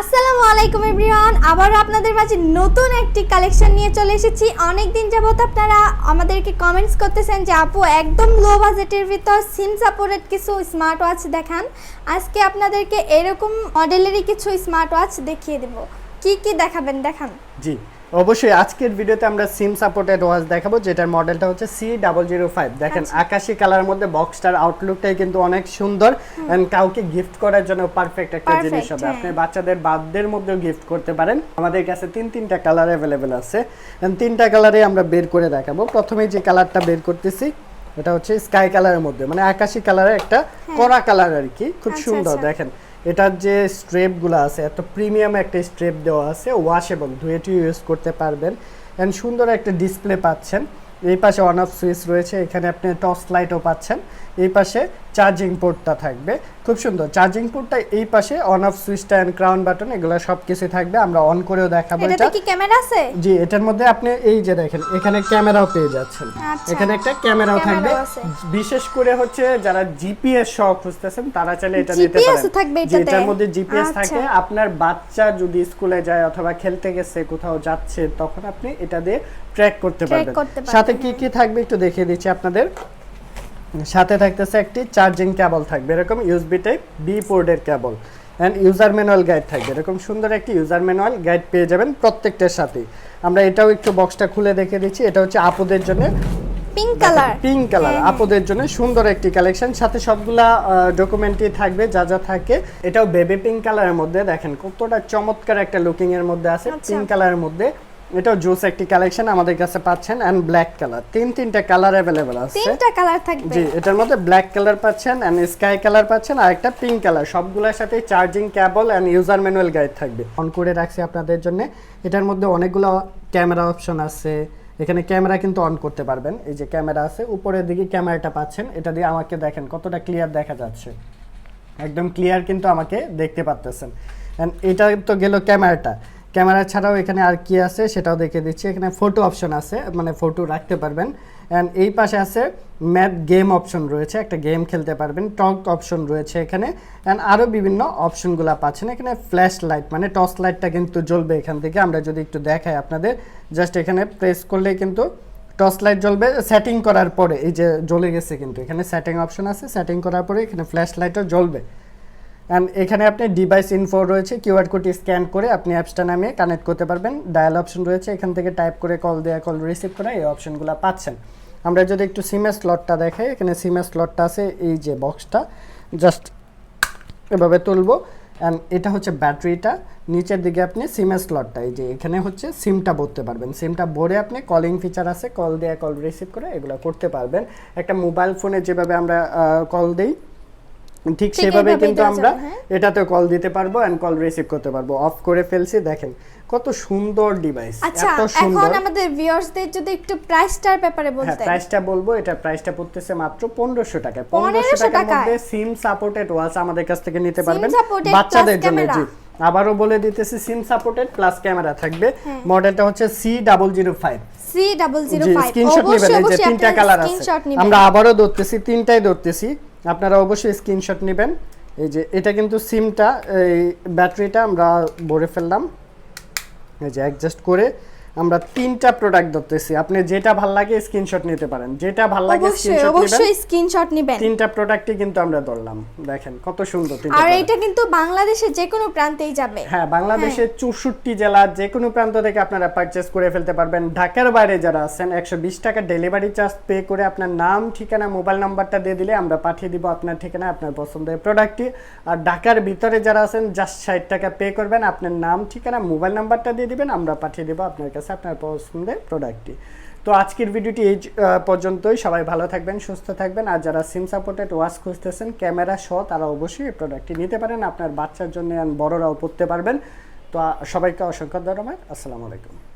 আসসালামু আলাইকুম এভরিওয়ান, আবারও আপনাদের মাঝে নতুন একটি কালেকশন নিয়ে চলে এসেছি। অনেক দিন যাবত আপনারা আমাদেরকে কমেন্টস করতেছেন যে, আপু, একদম লো বাজেটের ভিতর সিম সাপোর্টেড কিছু স্মার্ট ওয়াচ দেখান। আজকে আপনাদেরকে এরকম মডেলেরই কিছু স্মার্ট ওয়াচ দেখিয়ে দেব। কি কি দেখাবেন? দেখান। জি অবশ্যই আজকের ভিডিওতে আমরা সিম সাপোর্টেড ওয়াচ দেখাবো যেটার মডেলটা হচ্ছে সি ডাবল জিরো ফাইভ দেখেন আচ্ছা। আকাশি কালার মধ্যে বক্সটার আউটলুকটাই কিন্তু অনেক সুন্দর এন্ড কাউকে গিফট করার জন্য পারফেক্ট একটা জিনিস হবে। হ্যাঁ। আপনি বাচ্চাদের বার্থডের মধ্যেও গিফট করতে পারেন। আমাদের কাছে তিন তিনটা কালার অ্যাভেলেবেল আছে। তিনটা কালারে আমরা বের করে দেখাবো। প্রথমে যে কালারটা বের করতেছি এটা হচ্ছে স্কাই কালারের মধ্যে মানে আকাশি কালারের একটা কড়া কালার আর কি। খুব হ্যাঁ। আচ্ছা, সুন্দর আচ্ছা। দেখেন। এটার যে স্ট্রেপগুলো আছে এত প্রিমিয়াম একটা স্ট্রেপ দেওয়া আছে ওয়াশেবল ধুয়ে টুয়ে ইউজ করতে পারবেন। এন্ড সুন্দর একটা ডিসপ্লে পাচ্ছেন। এই পাশে অন অফ সুইচ রয়েছে এখানে আপনি টর্চ লাইটও পাচ্ছেন। এই পাশে চার্জিং পোর্টটা থাকবে। খুব সুন্দর। চার্জিং পোর্টটা এই পাশে অন অফ সুইচটা এন্ড ক্রাউন বাটন এগুলো সব কিছু থাকবে। আমরা অন করেও দেখাবো এটা। কি ক্যামেরা আছে? জি এটার মধ্যে আপনি এই যে দেখেন এখানে ক্যামেরাও পেয়ে যাচ্ছেন। আচ্ছা। এখানে একটা ক্যামেরাও থাকবে। বিশেষ করে হচ্ছে যারা জিপিএস সহ খুঁজতেছেন তারা চাইলে এটা নিতে পারেন? এটার মধ্যে জিপিএস আচ্ছা। থাকে। আপনার বাচ্চা যদি স্কুলে যায় অথবা খেলতে গেছে কোথাও যাচ্ছে তখন আপনি এটা দিয়ে ট্র্যাক করতে পারবেন, সাথে কি কি থাকবে একটু দেখিয়ে দিচ্ছি আপনাদের। সাথে থাকতেছে একটি চার্জিং কেবল থাকবে এরকম ইউএসবি টাইপ বি পোর্টের cable and user manual guide থাকবে এরকম সুন্দর একটি ইউজার ম্যানুয়াল গাইড পেয়ে যাবেন প্রত্যেকটার সাথেই আমরা এটাও একটু বক্সটা খুলে দেখে দিচ্ছি এটা হচ্ছে আপুদের জন্য পিঙ্ক কালার পিঙ্ক কালার। আপুদের জন্য সুন্দর একটি কালেকশন সাথে সবগুলা ডকুমেন্টই থাকবে যা যা থাকে এটাও বেবি পিঙ্ক কালারের মধ্যে দেখেন কতটা চমৎকার একটা লুকিং এর মধ্যে আছে আচ্ছা। পিঙ্ক কালারের মধ্যে এটাও জুস একটি কালেকশন আমাদের কাছে পাচ্ছেন এন্ড ব্ল্যাক কালার তিন তিনটা কালার অ্যাভেলেবেল আছে। তিনটা কালার থাকবে। জি এটার মধ্যে ব্ল্যাক কালার পাচ্ছেন এন্ড স্কাই কালার পাচ্ছেন আর একটা পিঙ্ক কালার সবগুলোর সাথে charging cable and user manual guide থাকবে। অন করে রাখছি আপনাদের জন্য। এটার মধ্যে অনেকগুলো ক্যামেরা অপশন আছে। এখানে ক্যামেরা কিন্তু অন করতে পারবেন। এই যে ক্যামেরা আছে উপরের দিকে ক্যামেরাটা পাচ্ছেন। এটা দিয়ে আমাকে দেখেন কতটা ক্লিয়ার দেখা যাচ্ছে। একদম ক্লিয়ার কিন্তু আমাকে দেখতে পারতেছেন। এন্ড এটা তো গেল ক্যামেরাটা ক্যামেরা ছাড়াও এখানে আর কি আছে সেটাও দেখে দিচ্ছি। এখানে ফটো অপশন আছে মানে ফটো রাখতে পারবেন। অ্যান্ড এই পাশে আছে ম্যাপ গেম অপশন রয়েছে, একটা গেম খেলতে পারবেন টক অপশন রয়েছে এখানে। অ্যান্ড আরও বিভিন্ন অপশনগুলো পাচ্ছেন। এখানে ফ্ল্যাশ লাইট মানে টর্চ লাইটটা কিন্তু জ্বলবে এখান থেকে। আমরা যদি একটু দেখাই আপনাদের জাস্ট এখানে প্রেস করলে কিন্তু টর্চ লাইট জ্বলবে। সেটিং করার পরে, এই যে জ্বলে গেছে কিন্তু, এখানে সেটিং অপশন আছে। সেটিং করার পরে এখানে ফ্ল্যাশ লাইটও জ্বলবে। এখানে আপনি ডিভাইস ইনফো রয়েছে কিউআর কোডটি স্ক্যান করে আপনি অ্যাপসটা নামিয়ে কানেক্ট করতে পারবেন। ডায়াল অপশন রয়েছে, এখান থেকে টাইপ করে কল দেওয়া কল রিসিভ করা, এই অপশনগুলো পাচ্ছেন। আমরা যদি একটু সিমের স্লটটা দেখাই, এখানে সিমের স্লটটা আছে, এই যে বক্সটা জাস্ট এভাবে তুলবো। অ্যান্ড এটা হচ্ছে ব্যাটারিটা নিচের দিকে আপনি সিমের স্লটটা এই যে এখানে হচ্ছে সিমটা ভরতে পারবেন। সিমটা ভরে আপনি কলিং ফিচার আছে কল দেওয়া কল রিসিভ করে এগুলো করতে পারবেন। একটা মোবাইল ফোনে যেভাবে আমরা কল দিই ঠিক সেভাবে কিন্তু আমরা হ্যাঁ। এটাতে কল দিতে পারব এন্ড কল রিসিভ করতে পারব। অফ করে ফেলছি দেখেন কত সুন্দর ডিভাইস আচ্ছা এত সুন্দর। এখন আমাদের ভিউয়ার্সদের যদি একটু প্রাইসটার ব্যাপারে হ্যাঁ বলতেন। প্রাইসটা বলব এটা প্রাইসটা পড়তেছে মাত্র পনেরোশো টাকা 1500 টাকার মধ্যে সিম সাপোর্টেড ওয়াচ আমাদের কাছ থেকে নিতে পারবেন। বাচ্চাদের জন্য জি। আবারও বলে দিতেছি সিম সাপোর্টেড প্লাস ক্যামেরা থাকবে। হ্যাঁ। মডেলটা হচ্ছে C double zero five C double zero five screenshot নেবেন এই যে তিনটা কালার আছে। আমরা আবারও ধরতেছি তিনটাই ধরতেছি। আপনারা অবশ্যই স্ক্রিনশট নেবেন। এই যে, এটা কিন্তু সিমটা এই ব্যাটারিটা আমরা ভরে ফেললাম। এই যে অ্যাডজাস্ট করে আমরা তিনটা প্রোডাক্ট ধরতেছি। আপনি যেটা ভালো লাগে স্ক্রিনশট নিতে পারেন। যেটা ভালো লাগে স্ক্রিনশট নেবেন। অবশ্যই স্ক্রিনশট নিবেন। তিনটা প্রোডাক্টই কিন্তু আমরা ধরলাম। দেখেন কত সুন্দর তিনটা আর এটা কিন্তু বাংলাদেশের যে কোনো প্রান্তেই যাবে। হ্যাঁ বাংলাদেশের চৌষট্টি জেলার যে কোনো প্রান্ত থেকে আপনারা পারচেস করে ফেলতে পারবেন। ঢাকার বাইরে যারা আছেন একশো বিশ টাকা ডেলিভারি চার্জ পে করে আপনার নাম ঠিকানা মোবাইল নাম্বারটা দিয়ে দিলে আমরা পাঠিয়ে দিব আপনার ঠিকানা আপনার পছন্দের প্রোডাক্টটি আর ঢাকার ভিতরে যারা আছেন জাস্ট ষাট টাকা পে করবেন। আপনার নাম ঠিকানা মোবাইল নাম্বারটা দিয়ে দিবেন। আমরা পাঠিয়ে দেবো আপনার কাছে আপনার পছন্দের প্রোডাক্টটি তো আজকের ভিডিওটি এই পর্যন্তই। সবাই ভালো থাকবেন, সুস্থ থাকবেন। আর যারা সিম সাপোর্টেড ওয়াচ খুঁজতেছেন ক্যামেরা সহ, তারা অবশ্যই এই প্রোডাক্টটি নিতে পারেন। আপনার বাচ্চার জন্য বড়রাও পড়তে পারবেন। তো সবাইকে অসংখ্য ধন্যবাদ। আসসালামু আলাইকুম।